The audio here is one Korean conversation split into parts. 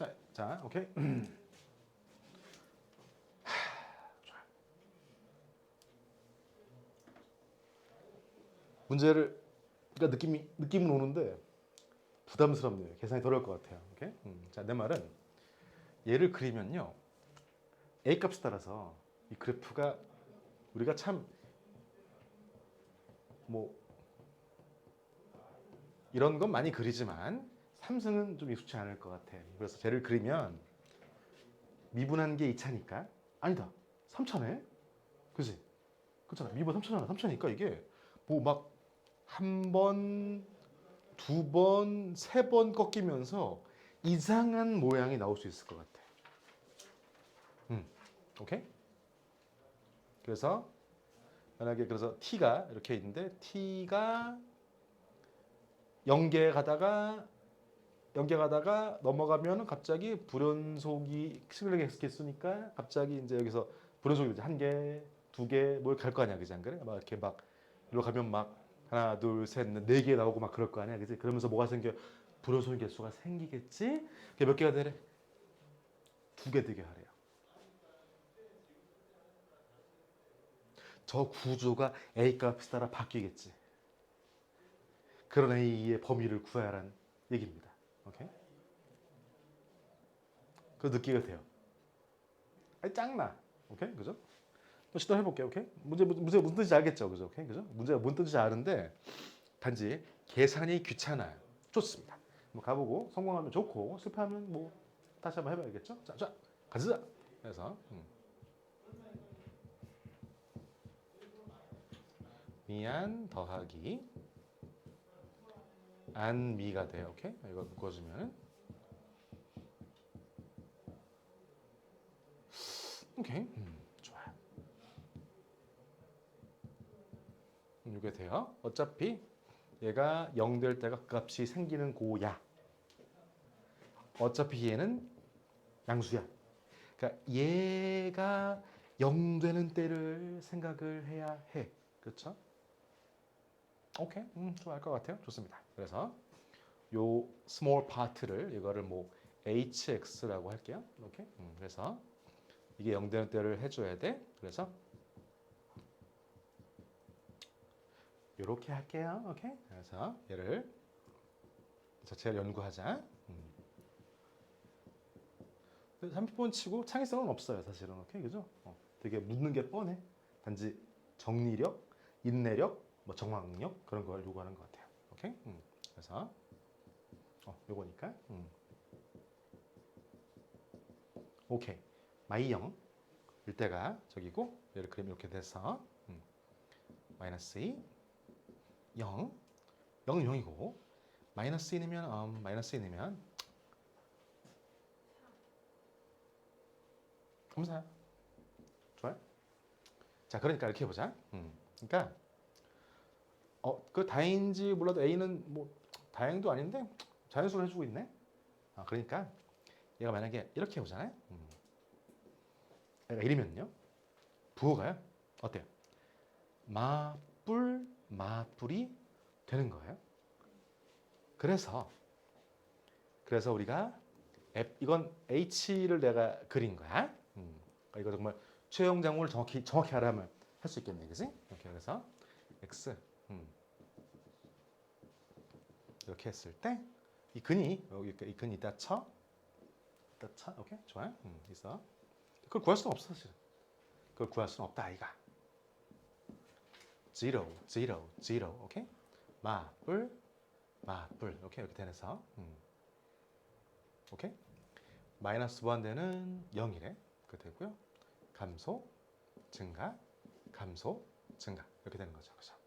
자, 자, 오케이. 문제를 그러니까 느낌이 느낌은 오는데 부담스럽네요. 계산이 덜할것 같아요. 오케이. 음, 자, 내 말은 얘를 그리면요. a 값에 따라서 이 그래프가 우리가 참 뭐 이런 건 많이 그리지만 삼승은 좀 익숙치 않을 것 같아. 그래서 쟤를 그리면 미분한 게 2차니까 아니다. 3차네. 그지? 그렇잖아. 미분 3차잖아. 3차니까 이게 뭐 막 한 번, 두 번, 세 번 꺾이면서 이상한 모양이 나올 수 있을 것 같아. 음, 오케이? 그래서 만약에 그래서 t가 이렇게 있는데 t가 0개 가다가 0개 가다가 넘어가면 갑자기 불연속이 시글레 개수니까 갑자기 이제 여기서 불연속이 이제 한 개, 두 개, 뭘 갈 거 아니야, 그지 안 그래? 막 이렇게 막 일로 가면 막 하나, 둘, 셋, 네 개 나오고 막 그럴 거 아니야, 그지? 그러면서 뭐가 생겨? 불연속 개수가 생기겠지? 그게 몇 개가 되래? 두 개 되게 하래요. 저 구조가 A 값에 따라 바뀌겠지. 그런 A의 범위를 구하라는 얘기입니다. 오케이? 그 느끼게 돼요. 아니 짱나. 오케이? 그죠? 또 시도해 볼게요. 오케이? 문제 문제 문제 무슨 뜻인지 알겠죠? 그죠? 오케이? 그죠? 문제가 뭔 뜻인지 아는데 단지 계산이 귀찮아요. 좋습니다. 뭐 가보고 성공하면 좋고 실패하면 뭐 다시 한번 해봐야겠죠? 자, 자, 가자. 그래서 음. 미안 더하기 안 미가 돼요. 오케이? 이거 묶어주면 오케이. 음, 좋아요. 음, 이게 돼요. 어차피 얘가 0 될 때가 그 값이 생기는 고야. 어차피 얘는 양수야. 그러니까 얘가 0 되는 때를 생각을 해야 해. 그렇죠? 오케이, 음, 좋아할 것 같아요. 좋습니다. 그래서 요 small part를 이거를 뭐 hx라고 할게요. 이렇게. 음, 그래서 이게 0 되는 때를 해줘야 돼. 그래서 이렇게 할게요. 오케이. 그래서 얘를 자체를 연구하자. 음. 30번 치고 창의성은 없어요, 사실은. 오케이, 그죠? 어, 되게 묻는 게 뻔해. 단지 정리력, 인내력, 뭐 정확력 그런 걸 요구하는 것 같아요. 오케이? 음. 그래서 어, 요거니까. 음. 오케이. 마이영 일 때가 저기고 얘를 그리면 이렇게 돼서 음. 마이너스 2 0 0은 0이고 마이너스 2 넣으면 음, 마이너스 2 넣으면 검사 좋아요? 자 그러니까 이렇게 해보자 음. 그러니까 어, 그 다행인지 몰라도 A는 뭐 다행도 아닌데 자연수를 해주고 있네. 아, 그러니까 얘가 만약에 이렇게 해보잖아요. 음. 얘가 이러면요. 부호가요. 어때요? 마뿔 마뿔이 되는 거예요. 그래서 그래서 우리가 F, 이건 H를 내가 그린 거야. 음. 그러니까 이거 정말 최영 장을 정확히 정확히 알아면 할 수 있겠네, 그지? 이렇게 그래서 X 음. 이렇게 했을 때 이 근이 여기 이 근이 있다 쳐, 있다 쳐, 오케이 좋아요. 음, 있어. 그걸 구할 수는 없어 사실. 그걸 구할 수는 없다 아이가. zero, zero, zero, 오케이. 마뿔, 마뿔, 오케이 이렇게 되면서, 음. 오케이. 마이너스 무한대는 0이래. 그 되고요. 감소, 증가, 감소, 증가 이렇게 되는 거죠, 그죠?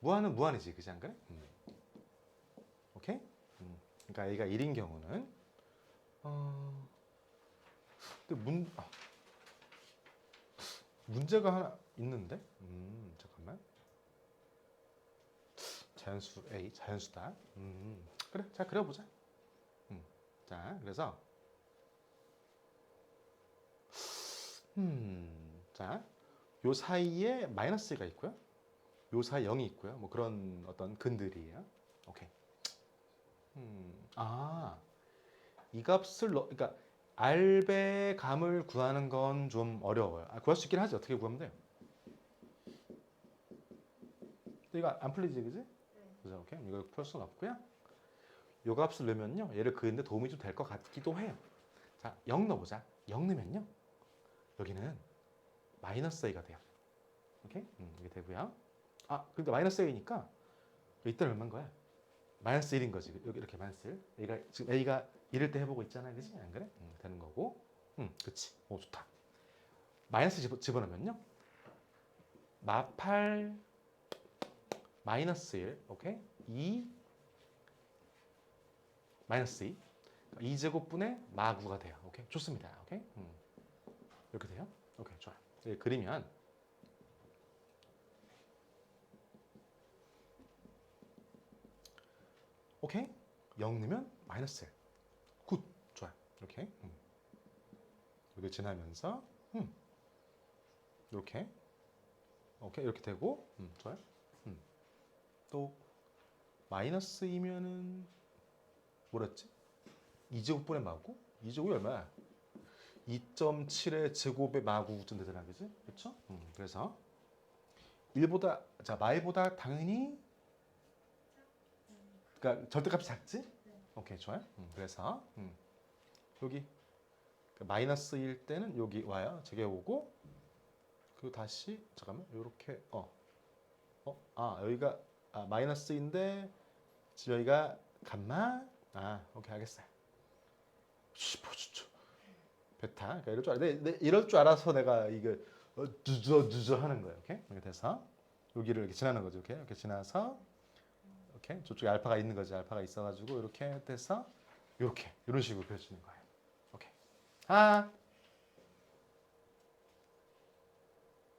무한은 무한이지, 그지 안 그래? 음. 오케이? 음. 그러니까 A가 1인 경우는 어. 근데 문 아. 문제가 하나 있는데? 음, 잠깐만. 자연수 A, 자연수다. 음, 그래, 자 그려보자. 음, 자, 그래서 음, 자, 요 사이에 마이너스가 있고요. 요 사이 0이 있고요. 뭐 그런 어떤 근들이에요. 오케이. 음, 아, 이 값을 넣, 그러니까 r배 감을 구하는 건 좀 어려워요. 아, 구할 수 있긴 하지. 어떻게 구하면 돼요? 이거 안 풀리지, 그지? 그죠? 오케이. 이거 풀 수는 없고요. 요 값을 넣으면요. 얘를 그는데 도움이 좀 될 것 같기도 해요. 자, 0 넣어보자. 0 넣으면요. 여기는 마이너스 a가 돼요. 오케이? 음, 이게 되고요. 아, 그러니까 마이너스 a니까 이때는 얼마인 거야? 마이너스 1인 거지. 여기 이렇게 마이너스 1. A가 지금 A가 이럴 때 해보고 있잖아, 그지? 안 그래? 음, 되는 거고. 음, 그치. 오, 좋다. 마이너스 집어, 집어넣으면요. 마팔 마이너스 1, 오케이? 2 마이너스 2. 2제곱분의 마구가 돼요. 오케이? 좋습니다. 오케이? 음. 이렇게 돼요? 오케이, 좋아요. 예, 그리면 오케이? 0 넣으면 마이너스 1. 굿. 좋아요. 이렇게. 음. 여기 지나면서 음. 이렇게. 오케이. 이렇게 되고 음, 좋아요. 음. 또 마이너스 2면은 뭐랬지? 2제곱분의 마구? 2제곱이 얼마야? 2.7의 제곱의 마구쯤 되잖아. 그지? 그렇죠? 음, 그래서 1보다 자, 마이보다 당연히 그러니까 절대값이 작지? 오케이 좋아요. 음, 그래서 음, 여기 그 마이너스 1 때는 여기 와요. 저게 오고 그리고 다시 잠깐만 이렇게 어, 어, 아 여기가 아, 마이너스인데 여기가 감마 아 오케이 알겠어요. 슈퍼주죠 베타 그러니까 이럴 줄 알, 내, 내, 이럴 줄 알아서 내가 이거 어, 두저 두저 하는 거예요. 오케이 이렇게 돼서 여기를 이렇게 지나는 거죠. 이렇게 이렇게 지나서 이렇게 저쪽에 알파가 있는 거지. 알파가 있어가지고 이렇게 돼서 이렇게 이런 식으로 그려지는 거예요. 오케이. 아.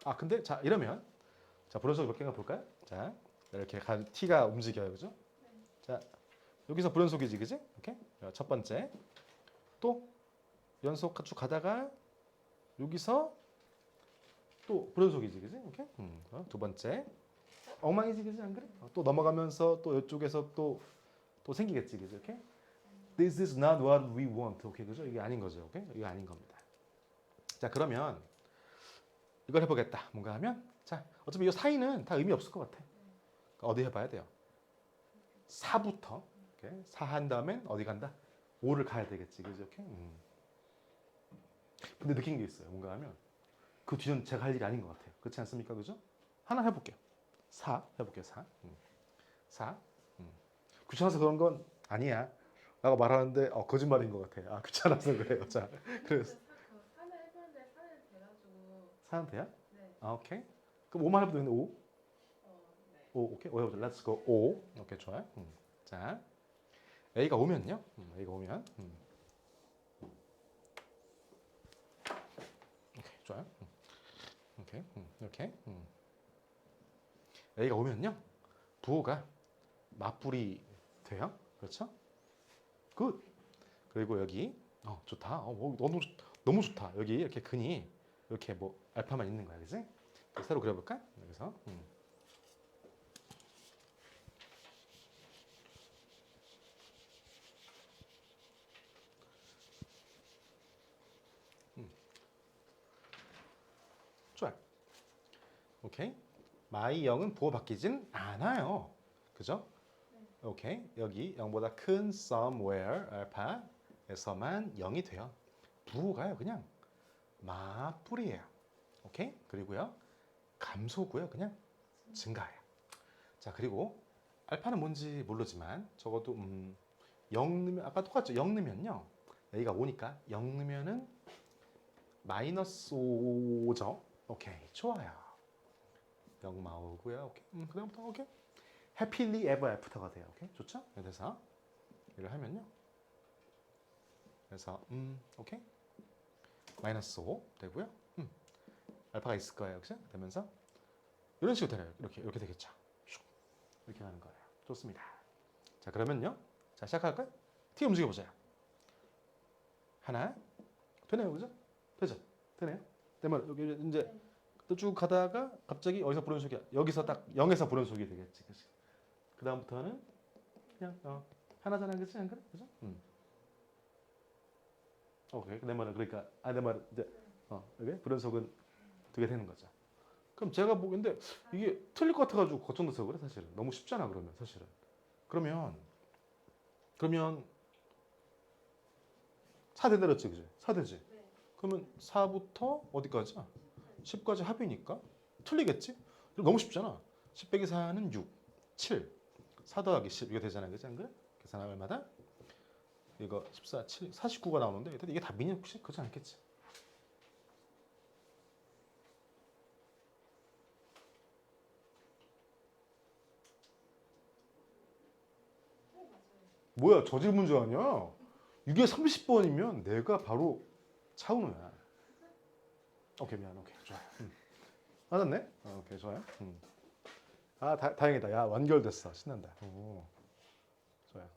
아 근데 자 이러면 자 불연속 몇 개가 볼까요? 자 이렇게 간 t가 움직여요, 그죠? 자 여기서 불연속이지, 그지? 오케이. 자, 첫 번째 또 연속 쭉 가다가 여기서 또 불연속이지, 그지? 오케이. 음, 어, 두 번째 엉망이지 그지 안 그래? 어, 또 넘어가면서 또 이쪽에서 또 또 생기겠지 그지? 이렇게 This is not what we want. 오케이 그죠? 이게 아닌 거죠 오케이? 이게 아닌 겁니다. 자 그러면 이걸 해보겠다. 뭔가 하면? 자 어차피 이 사이는 다 의미 없을 것 같아. 그러니까 어디 해봐야 돼요? 4부터 오케이? 4한 다음엔 어디 간다? 5를 가야 되겠지 그죠 오케이? 음. 근데 느낀 게 있어요. 뭔가 하면 그 뒤는 제가 할 일이 아닌 것 같아요. 그렇지 않습니까 그죠? 하나 해볼게요 4 해볼게요. 4. 음. 4. 음. 귀찮아서 그런 건 아니야. 라고 말하는데 어, 거짓말인 것 같아. 아 귀찮아서 그래요. 자, 그래서 그 산을 해보는데 산을 돼가지고 4는 돼요? 네. 아 오케이. 그럼 5만 해도 되는데 5? 어, 네. 5 오케이. 5 해보자. Let's go. 5. 오케이 좋아요. 음. 자, A가 오면요. 음, A가 오면. 음. 오케이 좋아요. 음. 오케이. 음, 이렇게. 음. A가 오면요. 부호가 맞불이 돼요. 그렇죠? 굿. 그리고 여기 어 좋다. 어, 뭐, 너무 좋- 너무 좋다. 여기 이렇게 근이 이렇게 뭐 알파만 있는 거야, 그지? 새로 그려볼까? 여기서 음. 음. 좋아요. 오케이. 마이 0은 부호 바뀌진 않아요. 그죠? 오케이. 여기 0보다 큰 somewhere 알파에서만 0이 돼요. 부호가요. 그냥 마뿔이에요. 오케이? 그리고요. 감소고요. 그냥 증가해요. 자, 그리고 알파는 뭔지 모르지만 적어도 음, 0 넣으면 아까 똑같죠. 0 넣으면요. 여기가 5니까 0 넣으면은 마이너스 5죠. 오케이. 좋아요. 0 나오고요. 오케이. 음, 그다음부터 오케이. 해피리 에버 애프터가 돼요. 오케이. 좋죠? 그래서 이걸 하면요. 그래서 음, 오케이. 마이너스 5 되고요. 음. 알파가 있을 거예요. 그죠? 되면서 이런 식으로 되요 이렇게 이렇게 되겠죠. 슉. 이렇게 하는 거예요. 좋습니다. 자, 그러면요. 자, 시작할까요? T 움직여 보세요. 하나. 되네요. 그죠? 되죠? 되네요. 되면 여기 이제 또 쭉 가다가 갑자기 어디서 불연속이 여기서 딱 0에서 불연속이 되겠지. 그지? 그 다음부터는 그냥 어, 하나잖아. 그지? 안 그래? 그죠? 음. 오케이. 내 말은 그러니까 아 내 말은 이제 어 이게 불연속은 두 개 되는 거죠. 그럼 제가 보기인데 이게 틀릴 것 같아 가지고 걱정돼서 그래 사실은 너무 쉽잖아 그러면 사실은 그러면 그러면 4대 내렸지 그지? 4대지. 네. 그러면 4부터 어디까지야? 10까지 합이니까 틀리겠지? 너무 쉽잖아. 10 빼기 4는 6, 7, 4 더하기 10 이거 되잖아, 그지? 안 그래? 계산하면 얼마다? 이거 14, 7, 49가 나오는데 이게 답이니 혹시 그렇지 않겠지? 뭐야 저질 문제 아니야? 이게 30번이면 내가 바로 차은우야. 오케이 미안 오케이 좋아. 음. 맞았네? 어, 오케이 좋아요. 음. 아 다, 다행이다. 야 완결됐어 신난다. 오.